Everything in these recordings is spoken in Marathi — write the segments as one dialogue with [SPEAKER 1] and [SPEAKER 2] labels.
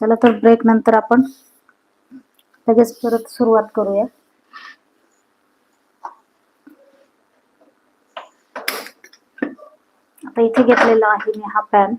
[SPEAKER 1] चला तर ब्रेक नंतर आपण लगेच परत सुरुवात करूया. आता इथे घेतलेला आहे मी हा पॅन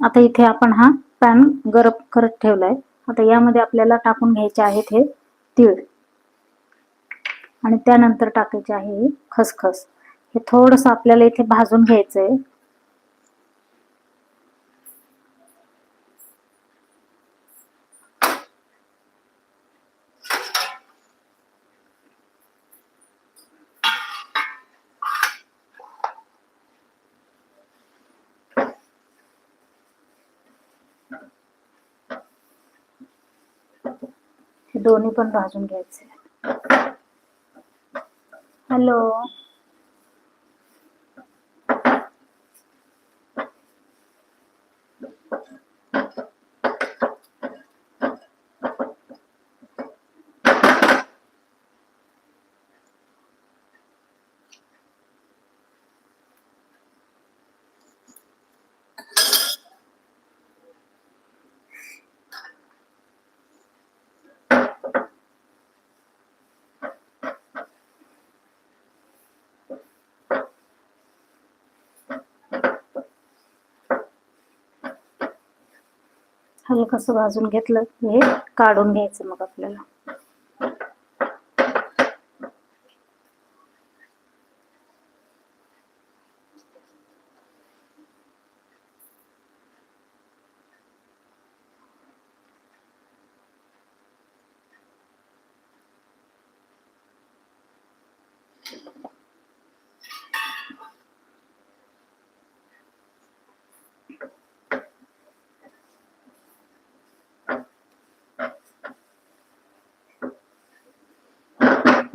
[SPEAKER 1] आता इथे आपण हा पॅन गरम करत ठेवलाय. आता यामध्ये आपल्याला टाकून घ्यायचे आहेत हे तीळ. आणि त्यानंतर टाकायचे आहे हे खसखस. हे थोडस आपल्याला इथे भाजून घ्यायचंय. पण भाजून घ्यायचे हॅलो हलकस भाजून घेतलं हे काढून घ्यायचं मग आपल्याला.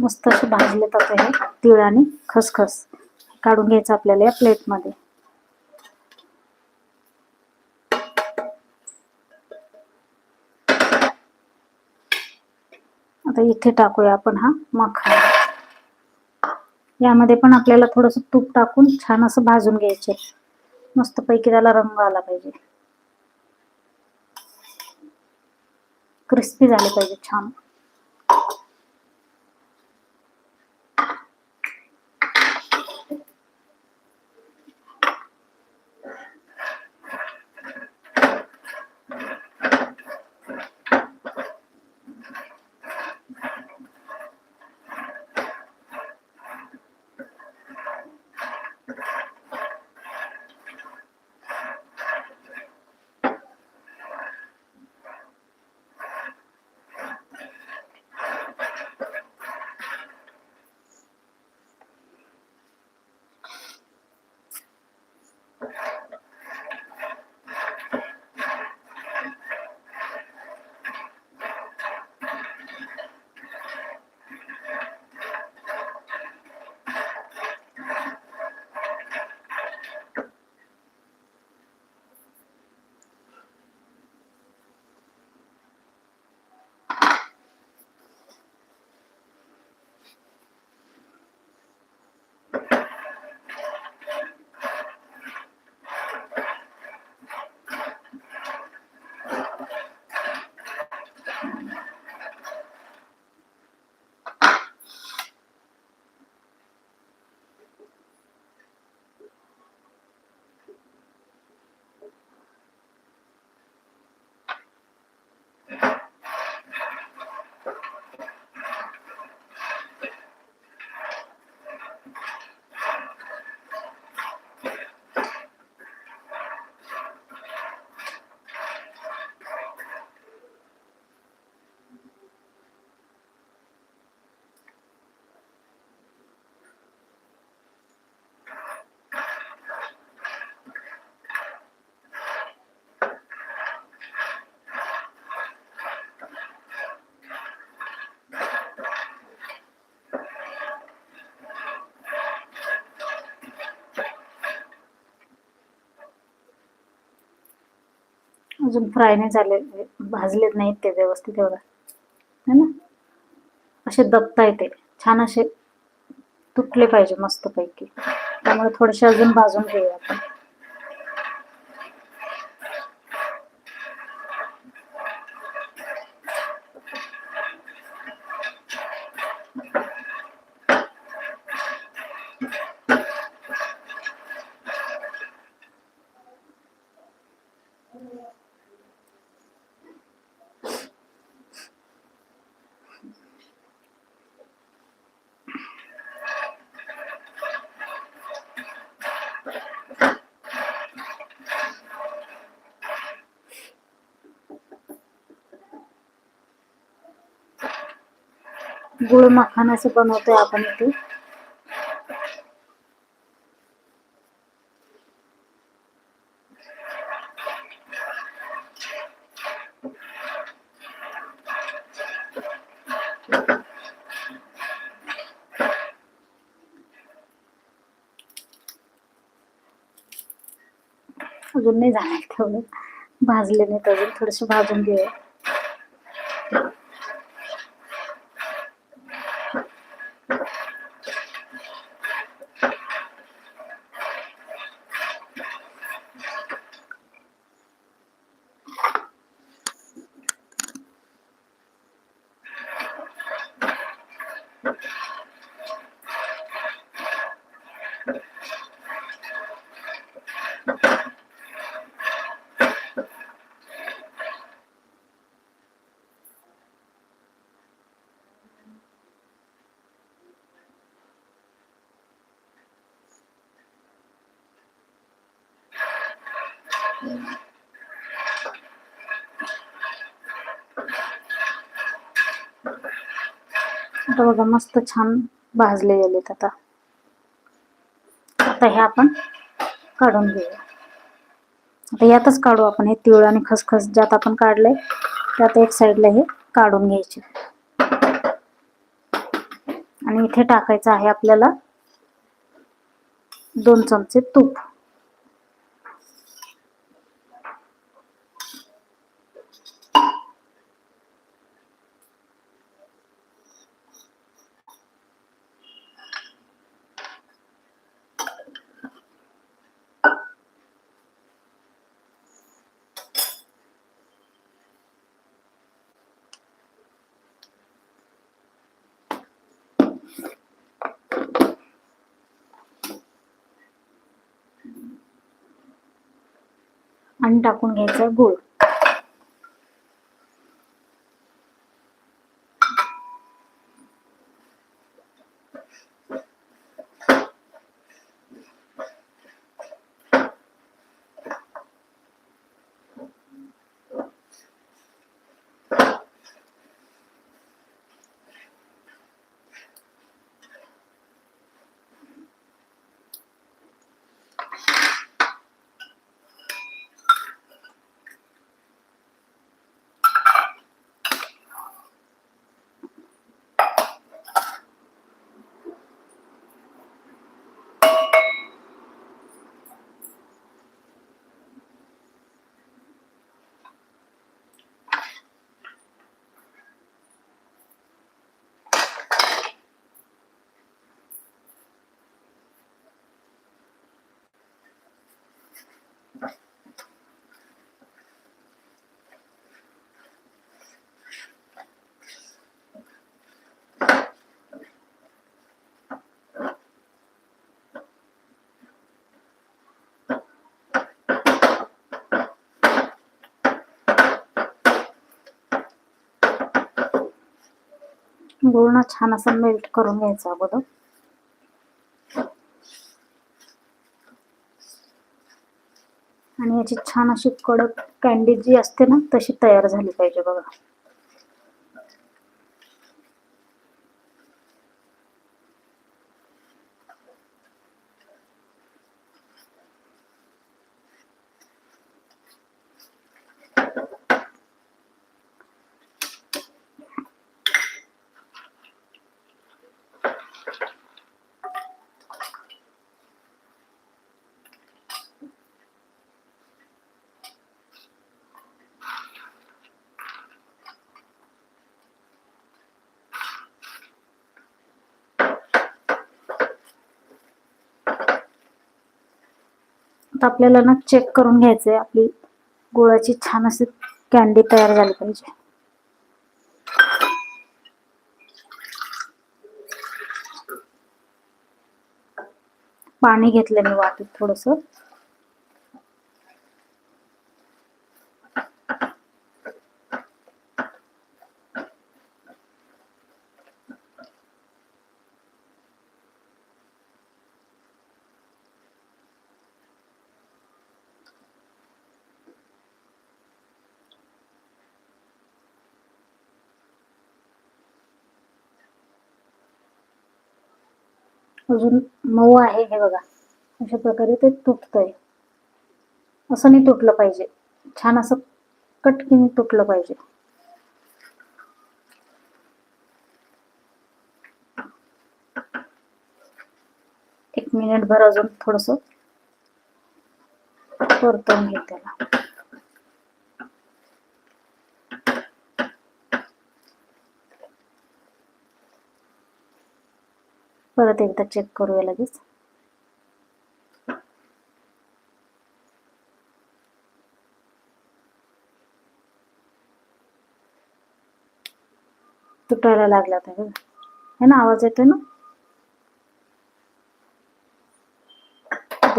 [SPEAKER 1] मस्त असे भाजले आता हे तीळ आणि खसखस काढून घ्यायचं आपल्याला या प्लेटमध्ये आता इथे टाकूया आपण हा मखा यामध्ये पण आपल्याला थोडस तूप टाकून छान असं भाजून घ्यायचे. मस्त पैकी त्याला रंग आला पाहिजे. क्रिस्पी झाले पाहिजे छान. अजून फ्राय नाही झाले भाजलेत नाहीत ते व्यवस्थित एवढं. है ना? असे दबता येते छान असे तुटले पाहिजे मस्तपैकी. त्यामुळे थोडेसे अजून भाजून घेऊया आपण. गुळ मखानाचे बनवतोय आपण इथे. अजून नाही जाणार तेवढं. भाजले नाहीत अजून थोडेसे भाजून घेऊया. आता बघा मस्त छान भाजले गेलेत आता. आता हे आपण काढून घेऊया. आता यातच काढू आपण हे तिळ आणि खसखस ज्यात आपण काढलंय त्यात एक साईडला हे काढून घ्यायचे. आणि इथे टाकायचं आहे आपल्याला दोन चमचे तूप. आणि टाकून घ्यायचा गुळ. गुळ ना छान असं मेल्ट करून घ्यायचा अगोदर आणि छान अशी कडक कँडी जी असते ना तशी तयार झाली पाहिजे बघा. आता आपल्याला ना चेक करून घ्यायचंय. आपली गुळाची छान अशी कॅन्डी तयार झाली पाहिजे. पाणी घेतलं मी वाटीत थोडस. अजून मऊ आहे हे बघा. अशा प्रकारे ते तुटतंय. असं नाही तुटलं पाहिजे. छान असं कटकीने तुटलं पाहिजे. एक मिनिट भर अजून थोडस परतून घे त्याला. परत एकदा चेक करूया लगेच. तुटायला लागला होता बघा. है ना आवाज येतोय ना?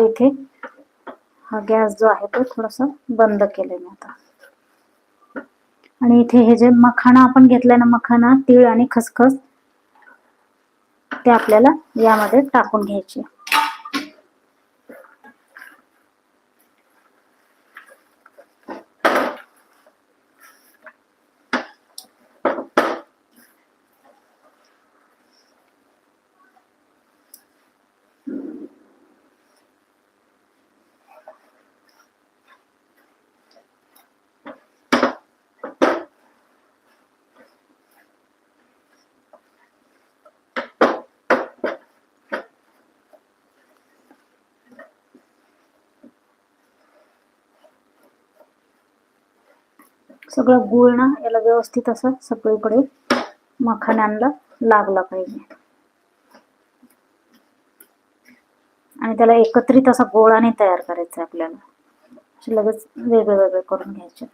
[SPEAKER 1] इथे हा गॅस जो आहे तो थोडासा बंद केलाय मी आता. आणि इथे हे जे मखाना आपण घेतलाय ना मखाना तीळ आणि खसखस ते आपल्याला यामध्ये टाकून घ्यायचे. सगळं गुळ ना याला व्यवस्थित असं सगळीकडे मखाण्यांना लागला पाहिजे. आणि त्याला एकत्रित असा गोळा तयार करायचा आपल्याला. असे लगेच वेगळे वेगळे करून घ्यायचे.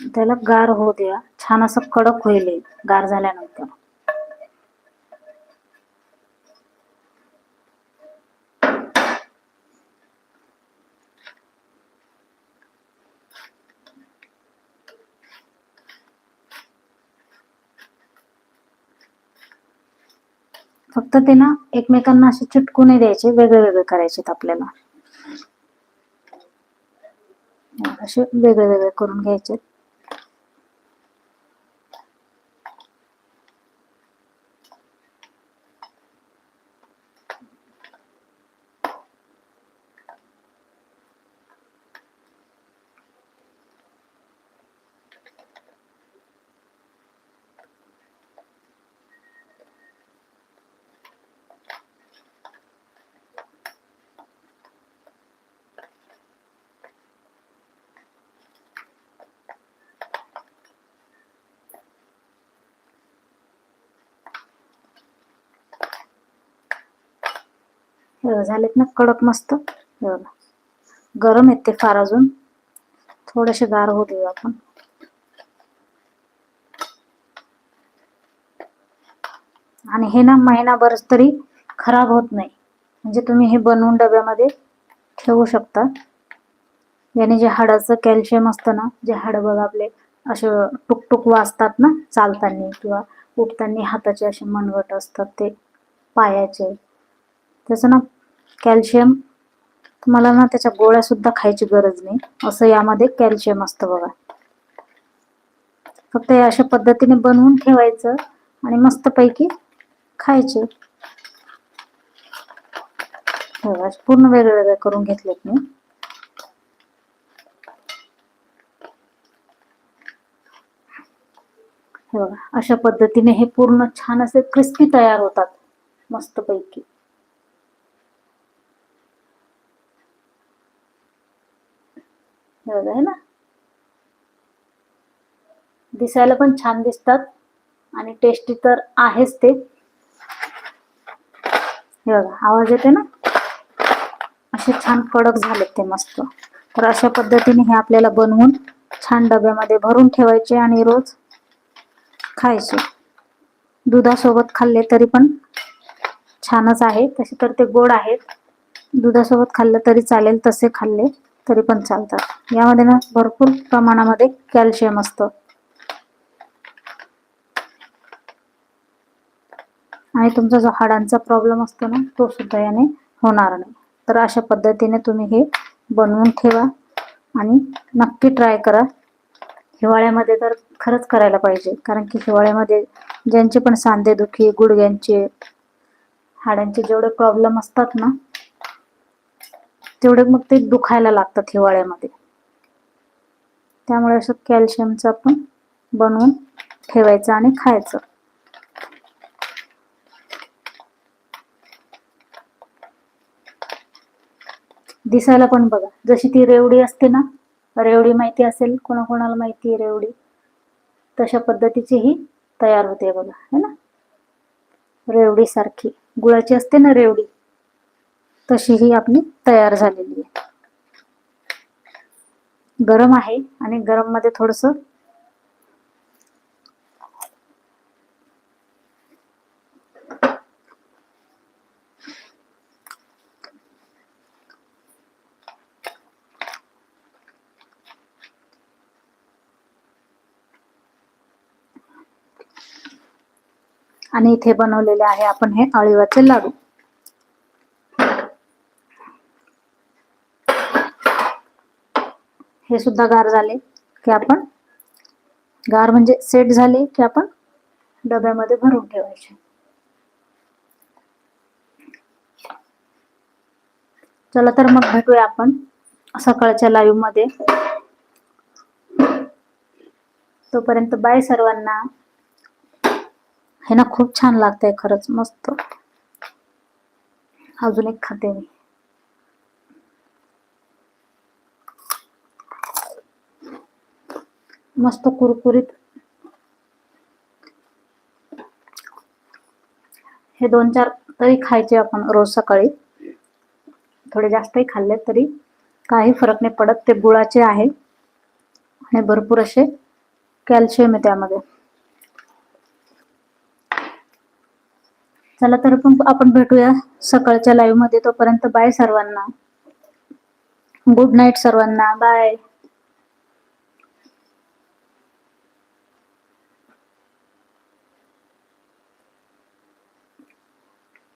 [SPEAKER 1] त्याला गार होऊ द्या. छान असं कडक होईल गार झाल्यानंतर. फक्त ते ना एकमेकांना असे चिटकू नाही द्यायचे. वेगळे वेगळे करायचे आपल्याला. असे वेगळे वेगळे करून घ्यायचे झालेत ना कडक मस्त. गरम आहेत ते फार अजून. थोडेसे गार होऊ देऊ आपण. आणि हे ना महिनाभर तरी खराब होत नाही. म्हणजे तुम्ही हे बनवून डब्यामध्ये ठेवू शकता. याने जे हाडाचं कॅल्शियम असतं ना जे हाड बघा आपले असे टुकटुक वाजतात ना चालताना किंवा उठताना हाताचे असे मनगट असतात ते पायाचे. त्याचं ना कॅल्शियम. तुम्हाला ना त्याच्या गोळ्या सुद्धा खायची गरज नाही. असं यामध्ये कॅल्शियम असतं बघा. फक्त हे अशा पद्धतीने बनवून ठेवायचं आणि मस्तपैकी खायचे. पूर्ण वेगळे वेगळे करून घेतलेत मी. हे बघा अशा पद्धतीने हे पूर्ण छान असे क्रिस्पी तयार होतात. मस्तपैकी. हे बघा ना? दिसायला पण छान दिसतात आणि टेस्टी तर आहेच ते. हे बघा आवाज येते ना? असे छान कडक झालेत ते मस्त. तर अशा पद्धतीने हे आपल्याला बनवून छान डब्यामध्ये भरून ठेवायचे आणि रोज खायचे. दुधासोबत खाल्ले तरी पण छानच आहे. तसे तर ते गोड आहेत. दुधासोबत खाल्लं तरी चालेल तसे खाल्ले तरी पण चालतात. यामध्ये ना भरपूर प्रमाणामध्ये कॅल्शियम असतं. आणि तुमचा जो हाडांचा प्रॉब्लेम असतो ना तो सुद्धा याने होणार नाही. तर अशा पद्धतीने तुम्ही हे बनवून ठेवा आणि नक्की ट्राय करा. हिवाळ्यामध्ये तर खरंच करायला पाहिजे कारण की हिवाळ्यामध्ये ज्यांचे पण सांधेदुखी गुडघ्यांचे हाडांचे जेवढे प्रॉब्लेम असतात ना तेवढे मग ते दुखायला लागतात हिवाळ्यामध्ये. त्यामुळे असं कॅल्शियमचं आपण बनवून ठेवायचं आणि खायचं. दिसायला पण बघा जशी ती रेवडी असते ना रेवडी माहिती असेल कोणाकोणाला माहिती आहे रेवडी? तशा पद्धतीची ही तयार होते बघा है ना? रेवडी सारखी. गुळाची असते ना रेवडी तशी ही आपली तयार झालेली आहे. गरम आहे आणि गरममध्ये थोडस आणि इथे बनवलेले आहे आपण हे अळीवाचे लाडू. हे सुद्धा गार झाले की आपण गार म्हणजे सेट झाले की आपण डब्यामध्ये भरून ठेवायचे. चला तर मग भेटूया आपण सकाळच्या लाईव्हमध्ये. तोपर्यंत बाय सर्वांना. हे ना खूप छान लागतंय खरंच मस्त. अजून एक खाते मी. मस्त कुरकुरीत. हे दोन चार तरी खायचे आपण रोज सकाळी. थोडे जास्तही खाल्ले तरी काही फरक नाही पडत. ते गुळाचे आहे. आणि भरपूर असे कॅल्शियम आहे त्यामध्ये. चला तर पण आपण भेटूया सकाळच्या लाईव्हमध्ये. तोपर्यंत बाय सर्वांना. गुड नाईट सर्वांना. बाय